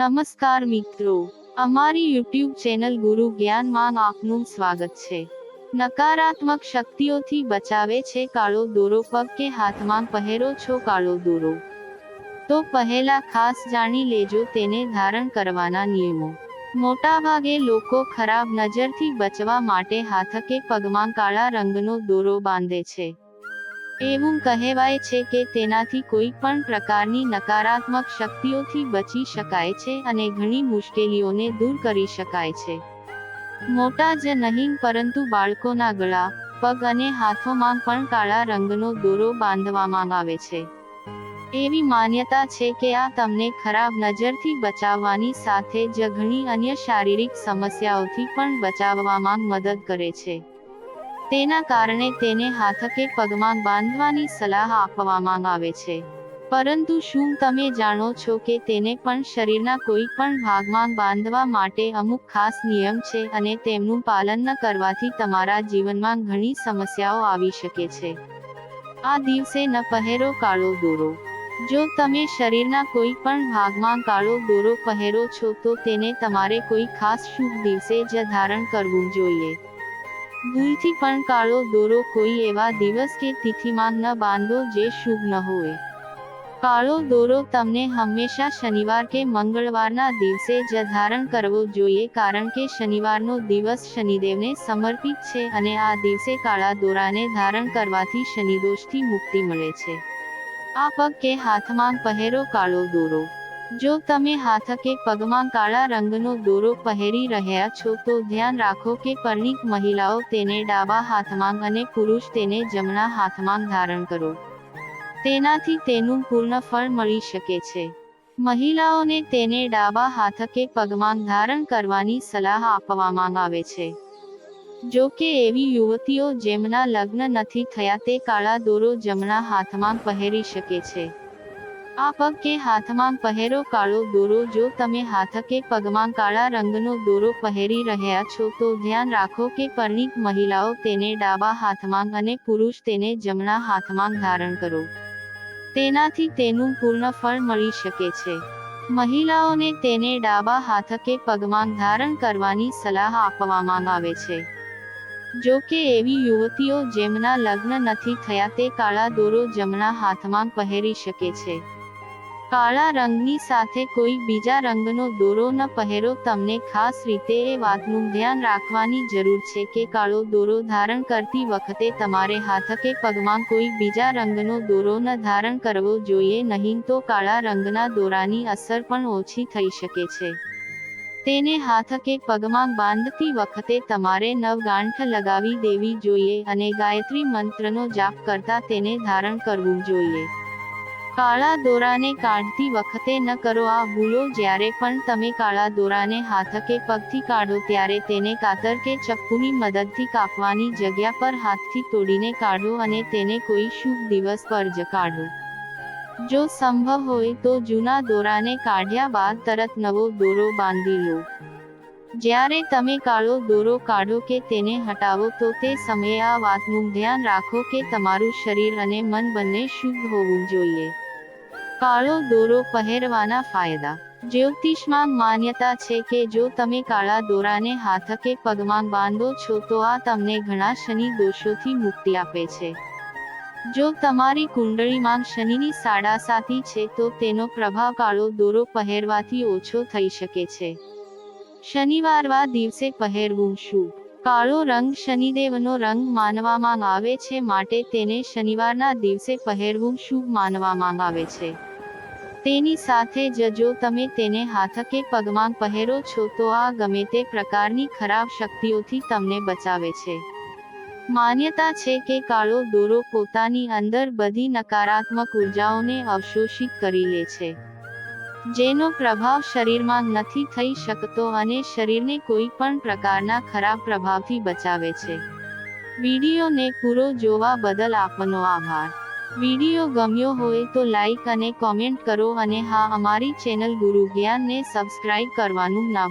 નમસ્કાર મિત્રો. અમારી યુટ્યુબ ચેનલ ગુરુ જ્ઞાનમાં આપનું સ્વાગત છે. નકારાત્મક શક્તિઓથી બચાવે છે કાળો દોરો પગ કે હાથમાં પહેરો છો કાળો દોરો. તો પહેલા ખાસ જાણી લેજો તેને ધારણ કરવાના નિયમો. મોટાભાગે લોકો ખરાબ નજરથી બચવા માટે હાથ કે પગમાં કાળા રંગનો દોરો બાંધે છે. એવું કહેવાય છે કે તેનાથી કોઈ પણ પ્રકારની નકારાત્મક શક્તિઓથી બચી શકાય છે અને ઘણી મુશ્કેલીઓને દૂર કરી શકાય છે. મોટા જ નહીં, પરંતુ બાળકોના ગળા, પગ અને હાથોમાં પણ કાળા રંગનો દોરો બાંધવામાં આવે છે. એવી માન્યતા છે કે આ તમને ખરાબ નજરથી બચાવવાની સાથે જ ઘણી અન્ય શારીરિક સમસ્યાઓથી પણ બચાવવામાં મદદ કરે છે. તેના કારણે તેને હાથ કે પગમાં બાંધવાની સલાહ આપવામાં આવે છે. પરંતુ શું તમે જાણો છો કે તેને પણ શરીરના કોઈ પણ ભાગમાં બાંધવા માટે અમુક ખાસ નિયમ છે અને તેમનું પાલન ન કરવાથી તમારા જીવનમાં ઘણી સમસ્યાઓ આવી શકે છે? આ દિવસે ન પહેરો કાળો દોરો. જો તમે શરીરના કોઈ પણ ભાગમાં કાળો દોરો પહેરો છો તો તેને તમારે કોઈ ખાસ શુભ દિવસે જ ધારણ કરવું જોઈએ. ભૂલથી પણ કાળો દોરો કોઈ એવા દિવસ કે તિથિમાં ન બાંધો જે શુભ ન હોય. કાળો દોરો તમને હંમેશા શનિવાર કે મંગળવારના દિવસે જ ધારણ કરવો જોઈએ કારણ કે શનિવારનો દિવસ શનિદેવને સમર્પિત છે અને આ દિવસે કાળા દોરાને ધારણ કરવાથી શનિદોષથી મુક્તિ મળે છે. આ પગ કે હાથમાં પહેરો કાળો દોરો. જો તમે હાથ કે પગમાં કાળા રંગનો દોરો પહેરી રહ્યા છો તો ધ્યાન રાખો કે પરણિત મહિલાઓ તેને ડાબા હાથમાં અને પુરુષ તેને જમણા હાથમાં ધારણ કરો. તેનાથી તેનું પૂર્ણ ફળ મળી શકે છે. મહિલાઓને તેને ડાબા હાથ કે પગમાં ધારણ કરવાની સલાહ આપવામાં આવે છે. જો કે એવી યુવતીઓ જેમના લગ્ન નથી થયા તે કાળા દોરો જમણા હાથમાં પહેરી શકે છે. આ પગ કે હાથમાં પહેરો કાળો દોરો, જો તમે હાથ કે પગમાં કાળા રંગનો દોરો પહેરી રહ્યા છો, તો ધ્યાન રાખો કે પરણિત મહિલાઓ તેને ડાબા હાથમાં અને પુરુષ તેને જમણા હાથમાં ધારણ કરો. તેનાથી તેનું પૂર્ણ ફળ મળી શકે છે. મહિલાઓને તેને ડાબા હાથ કે પગમાં ધારણ કરવાની સલાહ આપવામાં આવે છે. જો કે એવી યુવતીઓ જેમના લગ્ન નથી થયા, તે કાળા દોરો જમણા હાથમાં પહેરી શકે છે. કાળા રંગની સાથે કોઈ બીજા રંગનો દોરો ન પહેરો. તમને ખાસ રીતે એ વાતનું ધ્યાન રાખવાની જરૂર છે કે કાળો દોરો ધારણ કરતી વખતે તમારે હાથ કે પગમાં કોઈ બીજા રંગનો દોરો ન ધારણ કરવો જોઈએ, નહીં તો કાળા રંગના દોરાની અસર પણ ઓછી થઈ શકે છે. તેને હાથ કે પગમાં બાંધતી વખતે તમારે નવગાંઠ લગાવી દેવી જોઈએ અને ગાયત્રી મંત્રનો જાપ કરતા તેને ધારણ કરવું જોઈએ. કાળા દોરાને કાઢતી વખતે ન કરો, આ ભૂલો જ્યારે પણ તમે કાળા દોરાને હાથ કે પગથી કાઢો ત્યારે તેને કાતર કે ચપ્પુની મદદથી કાપવાની જગ્યા પર હાથથી તોડીને કાઢો અને તેને કોઈ શુભ દિવસ પર જ કાઢો. જો સંભવ હોય તો જૂના દોરાને કાઢ્યા બાદ તરત નવો દોરો બાંધી લો. જ્યારે તમે કાળો દોરો કાઢો કે તેને હટાવો તો તે સમયે આ વાતનું ધ્યાન રાખો કે તમારું શરીર અને મન બંને શુદ્ધ હોવું જોઈએ. કાળો દોરો પહેરવાના ફાયદા. જ્યોતિષમાં માન્યતા છે કે જો તમે કાળા દોરાને હાથ કે પગમાં બાંધો છો તો આ તમને ઘણા શનિ દોષોથી મુક્તિ આપે છે. જો તમારી કુંડળીમાં શનિની સાડા સાથી છે તો તેનો પ્રભાવ કાળો દોરો પહેરવાથી ઓછો થઈ શકે છે. શનિવારવા દિવસે પહેરવું શુભ. કાળો રંગ શનિદેવનો રંગ માનવામાં આવે છે માટે તેને શનિવારના દિવસે પહેરવું શુભ માનવામાં આવે છે. તેની સાથે જ જો તમે તેને હાથ કે પગમાં પહેરો છો તો આ ગમે તે પ્રકારની ખરાબ શક્તિઓથી તમને બચાવે છે. માન્યતા છે કે કાળો દોરો પોતાની અંદર બધી નકારાત્મક ઉર્જાઓને અવશોષિત કરી લે છે. જેનો પ્રભાવ શરીરમાં નથી થઈ શકતો અને શરીરને કોઈ પણ પ્રકારના ખરાબ પ્રભાવથી બચાવે છે. વિડીયોને પૂરો જોવા બદલ આપનો આભાર. વીડિયો ગમ્યો હોય તો લાઈક અને કોમેન્ટ કરો અને હા, અમારી ચેનલ ગુરુ જ્ઞાનને સબસ્ક્રાઇબ કરવાનું ના